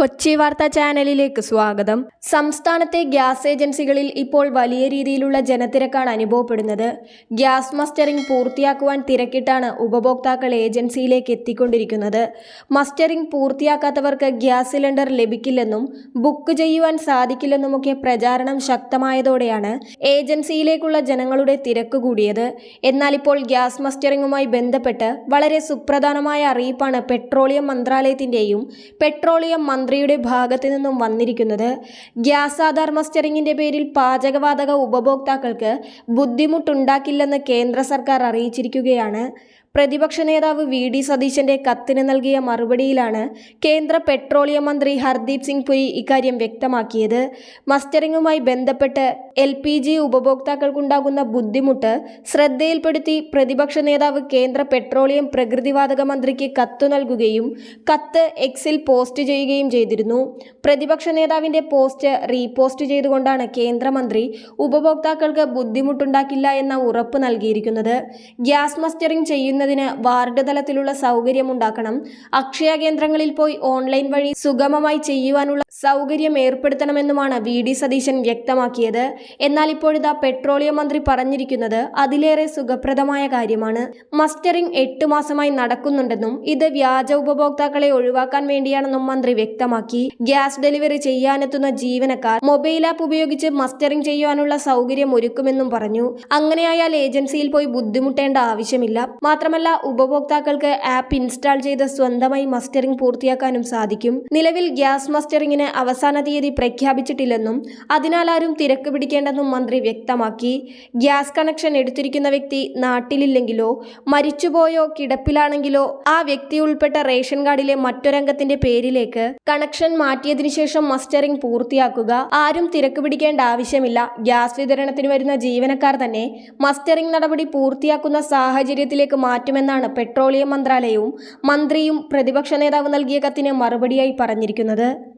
കൊച്ചി വാർത്താ ചാനലിലേക്ക് സ്വാഗതം. സംസ്ഥാനത്തെ ഗ്യാസ് ഏജൻസികളിൽ ഇപ്പോൾ വലിയ രീതിയിലുള്ള ജനത്തിരക്കാണ് അനുഭവപ്പെടുന്നത്. ഗ്യാസ് മസ്റ്ററിംഗ് പൂർത്തിയാക്കുവാൻ തിരക്കിട്ടാണ് ഉപഭോക്താക്കൾ ഏജൻസിയിലേക്ക് എത്തിക്കൊണ്ടിരിക്കുന്നത്. മസ്റ്ററിംഗ് പൂർത്തിയാക്കാത്തവർക്ക് ഗ്യാസ് സിലിണ്ടർ ലഭിക്കില്ലെന്നും ബുക്ക് ചെയ്യുവാൻ സാധിക്കില്ലെന്നുമൊക്കെ പ്രചാരണം ശക്തമായതോടെയാണ് ഏജൻസിയിലേക്കുള്ള ജനങ്ങളുടെ തിരക്ക് കൂടിയത്. എന്നാൽ ഇപ്പോൾ ഗ്യാസ് മസ്റ്ററിംഗുമായി ബന്ധപ്പെട്ട് വളരെ സുപ്രധാനമായ അറിയിപ്പാണ് പെട്രോളിയം മന്ത്രാലയത്തിന്റെയും പെട്രോളിയം മന്ത്രിയുടെ ഭാഗത്തു നിന്നും വന്നിരിക്കുന്നത് ഗ്യാസ് ആധാർ മസ്റ്ററിംഗിന്റെ പേരിൽ പാചകവാതക ഉപഭോക്താക്കൾക്ക് ബുദ്ധിമുട്ടുണ്ടാക്കില്ലെന്ന് കേന്ദ്ര സർക്കാർ അറിയിച്ചിരിക്കുകയാണ്. പ്രതിപക്ഷ നേതാവ് വി ഡി സതീശന്റെ കത്തിന് നൽകിയ മറുപടിയിലാണ് കേന്ദ്ര പെട്രോളിയം മന്ത്രി ഹർദീപ് സിംഗ് പുരി ഇക്കാര്യം വ്യക്തമാക്കിയത്. മസ്റ്ററിംഗുമായി ബന്ധപ്പെട്ട് എൽ പി ജി ഉപഭോക്താക്കൾക്കുണ്ടാകുന്ന ബുദ്ധിമുട്ട് ശ്രദ്ധയിൽപ്പെടുത്തി പ്രതിപക്ഷ നേതാവ് കേന്ദ്ര പെട്രോളിയം പ്രകൃതിവാതക മന്ത്രിക്ക് കത്തു നൽകുകയും കത്ത് എക്സിൽ പോസ്റ്റ് ചെയ്യുകയും ചെയ്തിരുന്നു. പ്രതിപക്ഷ നേതാവിന്റെ പോസ്റ്റ് റീപോസ്റ്റ് ചെയ്തുകൊണ്ടാണ് കേന്ദ്രമന്ത്രി ഉപഭോക്താക്കൾക്ക് ബുദ്ധിമുട്ടുണ്ടാക്കില്ല എന്ന ഉറപ്പ് നൽകിയിരിക്കുന്നത്. ഗ്യാസ് മസ്റ്ററിംഗ് ചെയ്യുന്നതിന് വാർഡ് തലത്തിലുള്ള സൗകര്യമുണ്ടാക്കണം. അക്ഷയ കേന്ദ്രങ്ങളിൽ പോയി ഓൺലൈൻ വഴി സുഗമമായി ചെയ്യുവാനുള്ള സൗകര്യം ഏർപ്പെടുത്തണമെന്നുമാണ് വി ഡി സതീശൻ വ്യക്തമാക്കിയത്. എന്നാൽ ഇപ്പോഴിതാ പെട്രോളിയം മന്ത്രി പറഞ്ഞിരിക്കുന്നത് അതിലേറെ സുഖപ്രദമായ കാര്യമാണ്. മസ്റ്ററിംഗ് എട്ട് മാസമായി നടക്കുന്നുണ്ടെന്നും ഇത് വ്യാജ ഉപഭോക്താക്കളെ ഒഴിവാക്കാൻ വേണ്ടിയാണെന്നും മന്ത്രി വ്യക്തമാക്കി. ഗ്യാസ് ഡെലിവറി ചെയ്യാനെത്തുന്ന ജീവനക്കാർ മൊബൈൽ ആപ്പ് ഉപയോഗിച്ച് മസ്റ്ററിംഗ് ചെയ്യുവാനുള്ള സൗകര്യം ഒരുക്കുമെന്നും പറഞ്ഞു. അങ്ങനെയായാൽ ഏജൻസിയിൽ പോയി ബുദ്ധിമുട്ടേണ്ട ആവശ്യമില്ല. മാത്രമല്ല ഉപഭോക്താക്കൾക്ക് ആപ്പ് ഇൻസ്റ്റാൾ ചെയ്ത് സ്വന്തമായി മസ്റ്ററിംഗ് പൂർത്തിയാക്കാനും സാധിക്കും. നിലവിൽ ഗ്യാസ് മസ്റ്ററിംഗിന് അവസാന തീയതി പ്രഖ്യാപിച്ചിട്ടില്ലെന്നും അതിനാൽ ആരും തിരക്ക് പിടിക്കേണ്ടെന്നും മന്ത്രി വ്യക്തമാക്കി. ഗ്യാസ് കണക്ഷൻ എടുത്തിരിക്കുന്ന വ്യക്തി നാട്ടിലില്ലെങ്കിലോ മരിച്ചുപോയോ കിടപ്പിലാണെങ്കിലോ ആ വ്യക്തി ഉൾപ്പെട്ട റേഷൻ കാർഡിലെ മറ്റൊരംഗത്തിന്റെ പേരിലേക്ക് കണക്ഷൻ മാറ്റിയതിനു ശേഷം മസ്റ്ററിംഗ് പൂർത്തിയാക്കുക. ആരും തിരക്ക് പിടിക്കേണ്ട ആവശ്യമില്ല. ഗ്യാസ് വിതരണത്തിന് വരുന്ന ജീവനക്കാർ തന്നെ മസ്റ്ററിംഗ് നടപടി പൂർത്തിയാക്കുന്ന സാഹചര്യത്തിലേക്ക് മാറ്റുമെന്നാണ് പെട്രോളിയം മന്ത്രാലയവും മന്ത്രിയും പ്രതിപക്ഷ നേതാവ് നൽകിയ കത്തിന് മറുപടിയായി പറഞ്ഞിരിക്കുന്നത്.